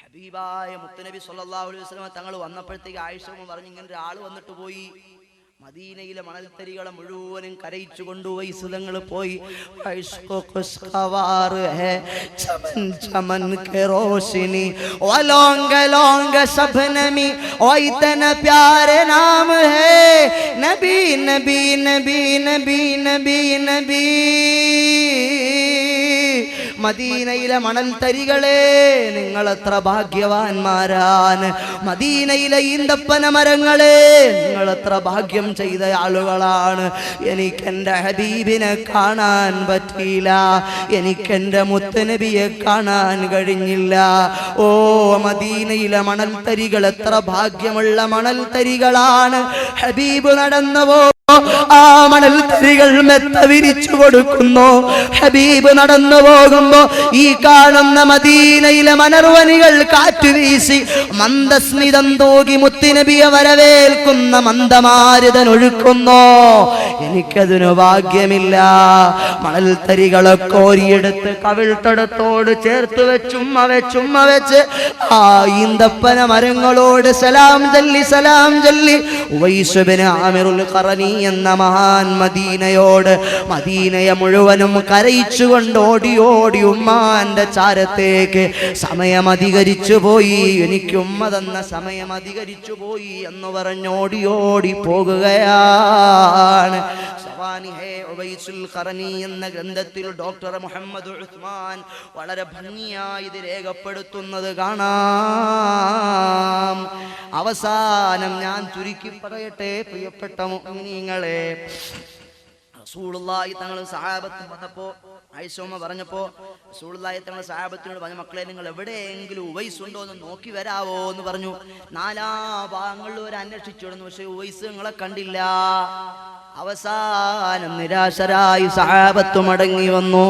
ഹബീബായ മുത്തനബി സല്ലല്ലാഹു അലൈഹി വസല്ലം തങ്ങൾ വന്നപ്പോഴത്തേക്ക് ആയിഷ എന്ന് പറഞ്ഞു ഇങ്ങനെ ഒരാൾ വന്നിട്ട് പോയി. മദീനയിലെ മണൽത്തരികളെ മുഴുവനും കരയിച്ചു കൊണ്ടുപോയി സുതങ്ങൾ പോയി. ചമൻ ചമൻ കെ റോശിനി ഓ ലോങ്ക ലോങ്ക ശബ്നമി ഓ ഇതന പ്യാരെ നാം ഹേ. നബി നബി നബി നബി നബി നബി. മദീനയിലെ മണൽത്തരികളെ നിങ്ങൾ എത്ര ഭാഗ്യവാന്മാരാണ്. മദീനയിലെ ഈന്തപ്പന മരങ്ങളെ നിങ്ങൾ എത്ര ഭാഗ്യം ചെയ്ത ആളുകളാണ്. എനിക്ക് എന്റെ ഹബീബിനെ കാണാൻ പറ്റിയില്ല. എനിക്ക് എന്റെ മുത്തനബിയെ കാണാൻ കഴിഞ്ഞില്ല. ഓ മദീനയിലെ മണൽ തരികൾ എത്ര ഭാഗ്യമുള്ള മണൽ തരികളാണ് ഹബീബ് നടന്നവോ ആ മണൽ തരികൾ മെത്ത വിരിച്ചു കൊടുക്കുന്നു. ഹബീബ് നടന്നു പോകുമ്പോ ഈ കാണുന്ന മദീനയിലെ മനർവനികൾ കാറ്റ് വീശി മന്ദസ്മിതം തൂകി മുത്തിനബിയെ വരവേൽക്കുന്ന മന്ദമാരുതൻ ഒഴുക്കുന്നു. എനിക്കതിനു ഭാഗ്യമില്ല. മണൽ തരികളെ കോരിയെടുത്ത് കവിൾത്തടത്തോട് ചേർത്ത് വെച്ചുമ്മ വെച്ചുമ്മ വെച്ച് ആ ഈന്തപ്പന മരങ്ങളോട് സലാം ചൊല്ലി സലാം ചൊല്ലി. ഉവൈസുബിന് ആമിറുൽ ഖറനി എന്ന മഹാൻ മദീനയോട് മദീനയെ മുഴുവനും കരയിച്ചുകൊണ്ട് ഓടി ഓടി ഉമ്മാന്റെ ചാരത്തേക്ക് സമയം അധികരിച്ചു പോയി. എനിക്ക് ഉമ്മ തന്ന സമയം അധികരിച്ചു പോയി എന്ന് പറഞ്ഞ് ഓടി ഓടി പോകുകയാണ്. എന്ന ഗ്രന്ഥത്തിൽ ഡോക്ടർ മുഹമ്മദ് ഉസ്മാൻ വളരെ ഭംഗിയായി ഇത് രേഖപ്പെടുത്തുന്നത് കാണാം. അവസാനം ഞാൻ ചുരുക്കി പറയട്ടെ പ്രിയപ്പെട്ട മുഅ്മിനീങ്ങളെ റസൂലുള്ളാഹി തങ്ങൾ സഹാബത്ത് വന്നപ്പോ ഐസോമ പറഞ്ഞപ്പോ റസൂലുള്ളാഹി തങ്ങൾ സഹാബത്തിനോട് പറഞ്ഞ മക്കളെ നിങ്ങൾ എവിടെയെങ്കിലും ഉവൈസ് ഉണ്ടോ എന്ന് നോക്കി വരാവോ എന്ന് പറഞ്ഞു. നാലാ ഭാഗങ്ങളിൽ ഒരു അന്വേഷിച്ചിടുന്നു പക്ഷെ ഉവൈസ് നിങ്ങളെ കണ്ടില്ല. അവസാനം നിരാശരായി സഹാബത്ത് മടങ്ങി വന്നു.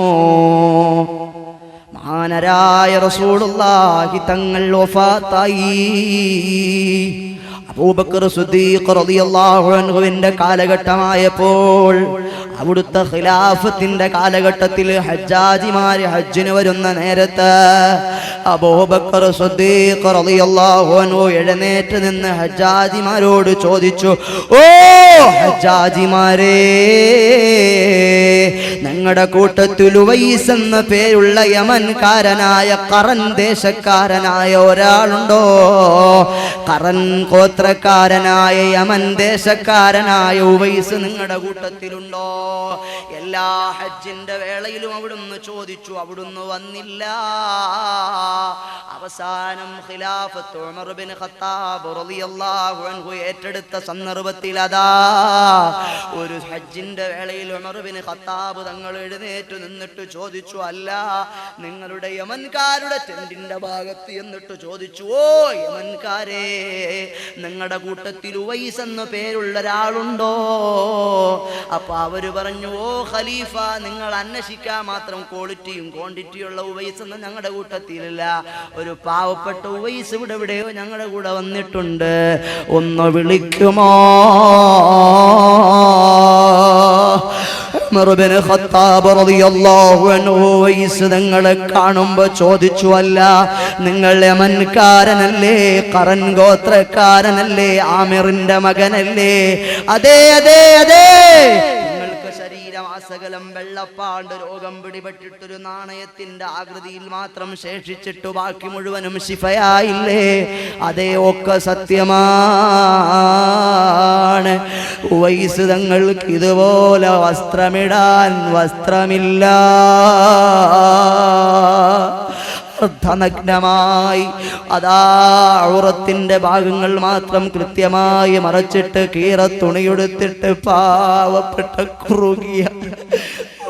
മഹാനരായ റസൂലുള്ളാഹി തങ്ങൾ വഫാത്തായി. അബൂബക്കർ സുദ്ദീഖ് റളിയല്ലാഹു അൻഹുവിന്റെ കാലഘട്ടമായപ്പോൾ അവിടുത്തെ ഖിലാഫത്തിന്റെ കാലഘട്ടത്തിൽ ഹജ്ജാജിമാര് ഹജ്ജിന് വരുന്ന നേരത്ത് അബൂബക്കർ റളിയല്ലാഹു അൻഹു എഴുന്നേറ്റ് നിന്ന് ഹജ്ജാജിമാരോട് ചോദിച്ചു ഓ ഹജ്ജാജിമാരേ ഞങ്ങളുടെ കൂട്ടത്തിൽ ഉവൈസ് എന്ന പേരുള്ള യമൻകാരനായ കറൻ ദേശക്കാരനായ ഒരാളുണ്ടോ? കറൻ ഗോത്രക്കാരനായ യമൻ ദേശക്കാരനായ ഉവൈസ് നിങ്ങളുടെ കൂട്ടത്തിലുണ്ടോ? എല്ലാ ഹജ്ജിന്റെ വേളയിലും അവിടുന്ന് ചോദിച്ചു അവിടുന്ന് വന്നില്ല. അവസാനം ഖിലാഫത്ത് ഉമർ ബിൻ ഖത്താബ് റളിയല്ലാഹു അൻഹു ഏറ്റെടുത്ത സന്ദർഭത്തിൽ അതാ ഒരു ഹജ്ജിന്റെ വേളയിൽ ഉമർ ബിൻ ഖത്താബ് തങ്ങൾ എഴുന്നേറ്റ് നിന്നിട്ട് ചോദിച്ചു അല്ല നിങ്ങളുടെ യമൻകാരുടെ ടെന്റിന്റെ ഭാഗത്ത് എന്നിട്ട് ചോദിച്ചു ഓ യമൻകാരേ നിങ്ങളുടെ കൂട്ടത്തിൽ ഉവൈസ് എന്ന പേരുള്ള ഒരാളുണ്ടോ അപ്പൊ അവർ പറഞ്ഞു ഓ ഖലീഫ നിങ്ങൾ അന്വേഷിക്കാൻ മാത്രം ക്വാളിറ്റിയും ക്വാണ്ടിറ്റിയുള്ള ഉവൈസ് ഒന്നും ഞങ്ങളുടെ കൂട്ടത്തിലില്ല. ഒരു പാവപ്പെട്ട ഉവൈസ് ഇവിടെ എവിടെയോ ഞങ്ങളുടെ കൂടെ വന്നിട്ടുണ്ട്. ഒന്ന് വിളിക്കുമോ? നിങ്ങളെ കാണുമ്പോ ചോദിച്ചു അല്ല നിങ്ങൾ യമൻകാരനല്ലേ? കറൻ ഗോത്രക്കാരനല്ലേ? ആമിറിന്റെ മകനല്ലേ? അതെ അതെ അതെ ശരീരമാസകലം വെള്ളപ്പാണ്ട് രോഗം പിടിപെട്ടിട്ടൊരു നാണയത്തിന്റെ ആകൃതിയിൽ മാത്രം ശേഷിച്ചിട്ടു ബാക്കി മുഴുവനും ശിഫയായില്ലേ? അതേ ഒക്കെ സത്യമാണ്. വയസ്സ് തങ്ങൾക്ക് ഇതുപോലെ വസ്ത്രമിടാൻ വസ്ത്രമില്ല. അർദ്ധനഗ്നമായി അതാ ഔറത്തിന്റെ ഭാഗങ്ങൾ മാത്രം കൃത്യമായി മറച്ചിട്ട് കീറ തുണിയെടുത്തിട്ട് പാവപ്പെട്ട കുറുകിയ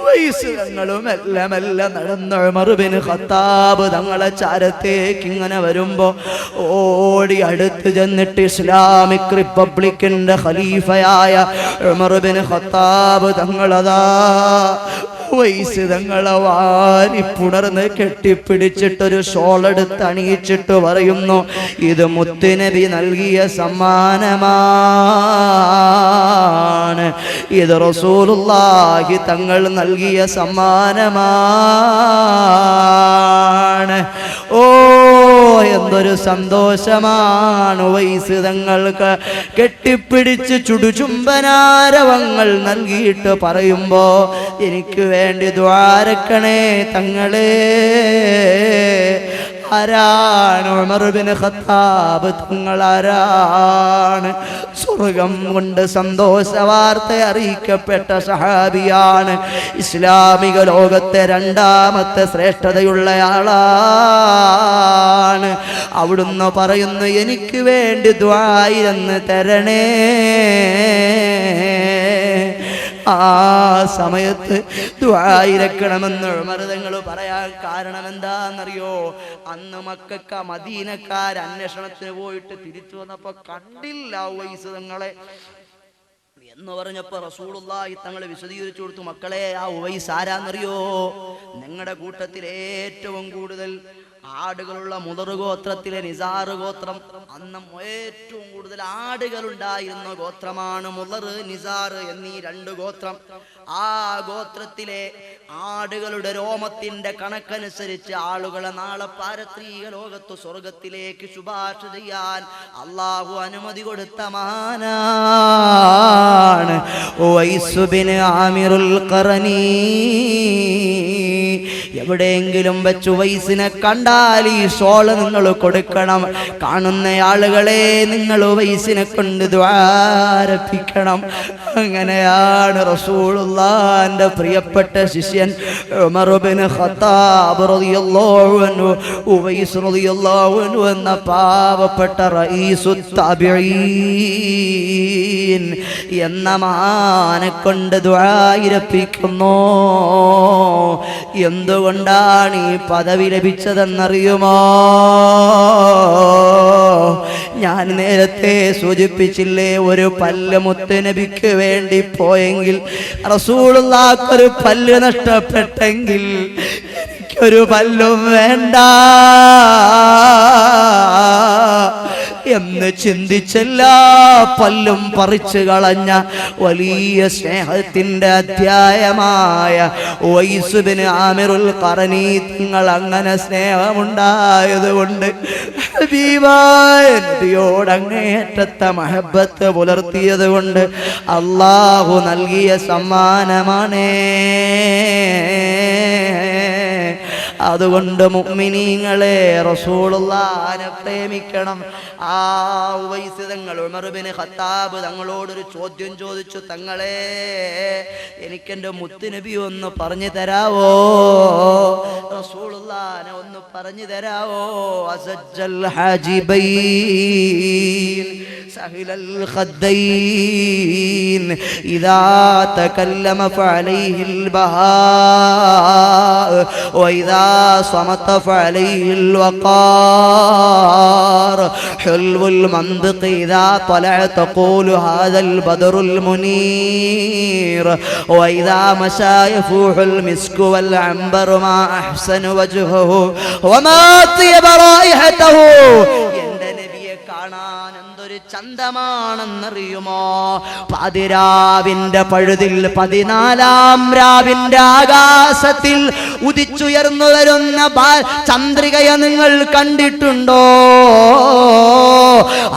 വയസ്സുകളും എല്ലാം എല്ലാം നടന്ന മറുപിന് ഖത്താബ് തങ്ങളെ ചാരത്തേക്ക് ഇങ്ങനെ വരുമ്പോ ഓടി അടുത്ത് ചെന്നിട്ട് ഇസ്ലാമിക് റിപ്പബ്ലിക്കിന്റെ ഖലീഫയായ മറുബിന് ഖത്താബ് തങ്ങളതാ വയസ്സ് തങ്ങളെ വാരി പുണർന്ന് കെട്ടിപ്പിടിച്ചിട്ടൊരു ഷോളെടുത്ത് അണിയിച്ചിട്ട് പറയുന്നു ഇത് മുത്തുനബി നൽകിയ സമ്മാനമാണ്. ഇത് റസൂലുള്ളാഹി തങ്ങൾ നൽകിയ സമ്മാനമാണ്. ഓ എന്തൊരു സന്തോഷമാണ്. വയസ്സ് തങ്ങൾക്ക് കെട്ടിപ്പിടിച്ച് ചുടുചുംബനാരവങ്ങൾ നൽകിയിട്ട് പറയുമ്പോ എനിക്ക് വേണ്ടി ദ്വാരക്കണേ തങ്ങളെ. ആരാണ് ഉമർ ബിൻ ഖത്താബ്? തങ്ങൾ ആരാണ് സ്വർഗം കൊണ്ട് സന്തോഷ വാർത്ത അറിയിക്കപ്പെട്ട സഹാബിയാണ്. ഇസ്ലാമിക ലോകത്തെ രണ്ടാമത്തെ ശ്രേഷ്ഠതയുള്ള ആളാണ്. അവിടുന്ന് പറയുന്നു എനിക്ക് വേണ്ടി ദ്വായിരന്ന് തരണേ. ആ സമയത്ത് ദ്വായിരക്കണമെന്ന് മൃതങ്ങൾ പറയാൻ കാരണം എന്താണെന്നറിയോ അന്ന് മക്കൾക്ക് മദീനക്കാർ അന്വേഷണത്തിന് പോയിട്ട് തിരിച്ചു വന്നപ്പോ കണ്ടില്ല വയസ്സ് തങ്ങളെ. എന്ന് പറഞ്ഞപ്പോ റസൂളുള്ളാഹി തങ്ങൾ വിശദീകരിച്ചു കൊടുത്തു മക്കളെ ആ ഉവൈസ് ആരാന്നറിയോ? നിങ്ങളുടെ കൂട്ടത്തിൽ ഏറ്റവും കൂടുതൽ ആടുകളുള്ള മുതറു ഗോത്രത്തിലെ നിസാറ് ഗോത്രം. അന്ന് ഏറ്റവും കൂടുതൽ ആടുകൾ ഉണ്ടായിരുന്ന ഗോത്രമാണ് മുതർ നിസാർ എന്നീ രണ്ട് ഗോത്രം. ആ ഗോത്രത്തിലെ ആടുകളുടെ രോമത്തിന്റെ കണക്കനുസരിച്ച് ആളുകളെ നാളെ പാരത്രീക ലോകത്ത് സ്വർഗത്തിലേക്ക് ശുപാർശ ചെയ്യാൻ അള്ളാഹു അനുമതി കൊടുത്ത ഉവൈസുബിന് ആമിറുൽ ഖറനീ. എവിടെയെങ്കിലും വെച്ച് വയസ്സിനെ കണ്ടാൽ ഈ ഷോൾ നിങ്ങൾ കൊടുക്കണം. കാണുന്ന ആളുകളെ നിങ്ങൾ വയസ്സിനെ കൊണ്ട് ദ്വാരപ്പിക്കണം അങ്ങനെയാണ് റസൂളുള്ളാന്റെ പ്രിയപ്പെട്ട ശിഷ്യൻ ഖത്താബ് റളിയല്ലാഹു ഉവൈസ് റളിയല്ലാഹു എന്ന പാവപ്പെട്ട എന്ന മാനെ കൊണ്ട് ദ്വായിരപ്പിക്കുന്നു എന്തുകൊണ്ടാണ് ഈ പദവി ലഭിച്ചതെന്നറിയുമോ? ഞാൻ നേരത്തെ സൂചിപ്പിച്ചില്ലേ ഒരു പല്ല് മുത്തുനബിക്ക് വേണ്ടി പോയെങ്കിൽ റസൂളുള്ളാക്കൊരു പല്ല് നഷ്ടപ്പെട്ടെങ്കിൽ എനിക്കൊരു പല്ലും വേണ്ട. എന്ന് ചിന്തിച്ചെല്ലാ പല്ലും പറിച്ചു കളഞ്ഞ വലിയ സ്നേഹത്തിന്റെ അധ്യായമായ വൈസുബിന് ആമിറുൽ കറനീ നിങ്ങൾ അങ്ങനെ സ്നേഹമുണ്ടായതുകൊണ്ട് ഹബീബായ നബിയോട് അങ്ങേയറ്റത്തെ മഹബത്ത് പുലർത്തിയത് കൊണ്ട് അള്ളാഹു നൽകിയ സമ്മാനമാണേ. അതുകൊണ്ട് മുഅ്മിനീങ്ങളെ റസൂലുള്ളാനെ പ്രേമിക്കണം. ആ ഉവൈസ് തങ്ങൾ ഉമർബിന് ഖത്താബ് തങ്ങളോടൊരു ചോദ്യം ചോദിച്ചു തങ്ങളെ എനിക്കെന്റെ മുത്തുനബി ഒന്ന് പറഞ്ഞു തരാവോ? റസൂലുള്ളാനെ ഒന്ന് പറഞ്ഞു തരാവോ? അസജ്ജൽ ഹാജിബൈൻ. إلى الخدين. إذا تكلم فعليه البهاء وإذا صمت فعليه الوقار. حلو المنطق إذا طلع تقول هذا البدر المنير. وإذا مشى يفوح المسك والعنبر ما أحسن وجهه. وما طيب رائحته എന്തൊരു ചന്തമാണെന്നറിയുമോ? പതിരാവിന്റെ പഴുതിൽ പതിനാലാം രാവിന്റെ ആകാശത്തിൽ ഉദിച്ചുയർന്നു വരുന്ന ചന്ദ്രികയെ നിങ്ങൾ കണ്ടിട്ടുണ്ടോ?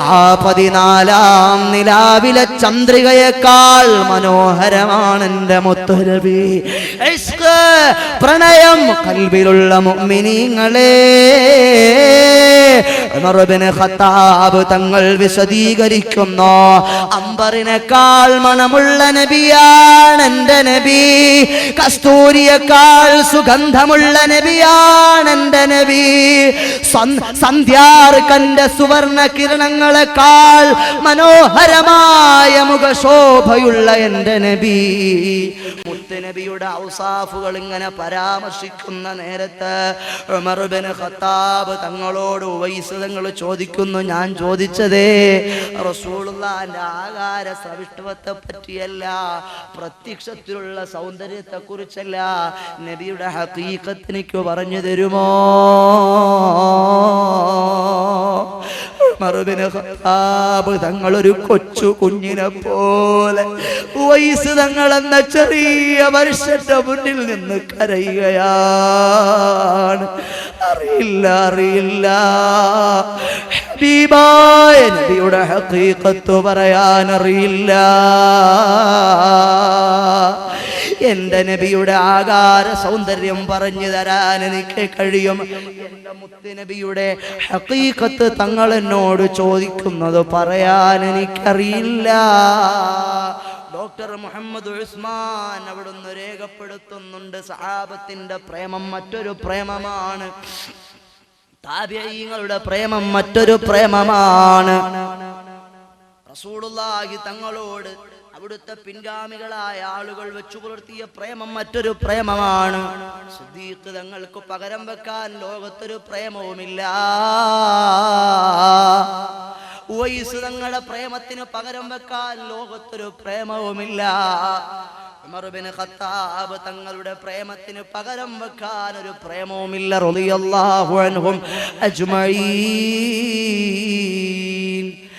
ആ പതിനാലാം നിലാവിലെ ചന്ദ്രികയേക്കാൾ മനോഹരമാണ് എന്റെ മുത്തുരവി. പ്രണയം കൽവിലുള്ള ബിൻ ഖത്താബ് തങ്ങൾ വിശദീകരിക്കുന്നു. അംബറിനേക്കാൾ മണമുള്ള നബിയാണ് എന്റെ നബി. കസ്തൂരിയേക്കാൾ സുഗന്ധമുള്ള നബിയാണ് എന്റെ നബി. സന്ധ്യാർ സന്ധ്യാർക്കന്റെ സുവർണ കിരണങ്ങളെക്കാൾ മനോഹരമായ മുഖശോഭയുള്ള എന്റെ നബി. മുത്തുനബിയുടെ ഔസാഫുകൾ ഇങ്ങനെ പരാമർശിക്കുന്ന നേരത്ത് ഖത്താബ് തങ്ങളോട് ഉവൈസ് തങ്ങൾ ചോദിക്കുന്നു ഞാൻ ചോദിച്ചതേ റസൂലുള്ളാന്റെ ആകാര സവിഷ്ടവത്തെ പറ്റിയല്ല പ്രത്യക്ഷത്തിലുള്ള സൗന്ദര്യത്തെ കുറിച്ചല്ല നബിയുടെ ഹക്കീക്കത്ത് എനിക്ക് പറഞ്ഞു തരുമോ? മറുപിന് തങ്ങളൊരു കൊച്ചു കുഞ്ഞിനെ പോലെ വയസ്സ് തങ്ങളെന്ന ചെറിയ മനുഷ്യന്റെ മുന്നിൽ നിന്ന് കരയുകയാണ്. അറിയില്ല അറിയില്ല. ഹബീബായ നബിയുടെ ഹഖീഖത്ത് പറയാൻ അറിയില്ല എന്റെ നബിയുടെ ആകാര സൗന്ദര്യം പറഞ്ഞു തരാൻ എനിക്ക് കഴിയും. എന്റെ മുത്ത് ഹക്കീക്കത്ത് തങ്ങൾ എന്നോട് ചോദിക്കുന്നത് പറയാൻ എനിക്കറിയില്ല. ഡോക്ടർ മുഹമ്മദ് ഉസ്മാൻ അവിടുന്ന് രേഖപ്പെടുത്തുന്നുണ്ട്. സഹാബത്തിന്റെ പ്രേമം മറ്റൊരു പ്രേമമാണ്. താബിഈങ്ങളുടെ പ്രേമം മറ്റൊരു പ്രേമമാണ്. റസൂലുള്ളാഹി തങ്ങളോട് അവിടുത്തെ പിൻഗാമികളായ ആളുകൾ വെച്ചു പുലർത്തിയ പ്രേമം മറ്റൊരു പ്രേമമാണ്. സിദ്ദീഖ് തങ്ങൾക്ക് പകരം വെക്കാൻ ലോകത്തൊരു പ്രേമവുമില്ല. ഉവൈസ് പ്രേമത്തിന് പകരം വെക്കാൻ ലോകത്തൊരു പ്രേമവുമില്ല. ഉമർബിന് ഖത്താബ് തങ്ങളുടെ പ്രേമത്തിന് പകരം വെക്കാൻ ഒരു പ്രേമവുമില്ല. റളിയല്ലാഹു അൻഹും അജ്മഈൻ.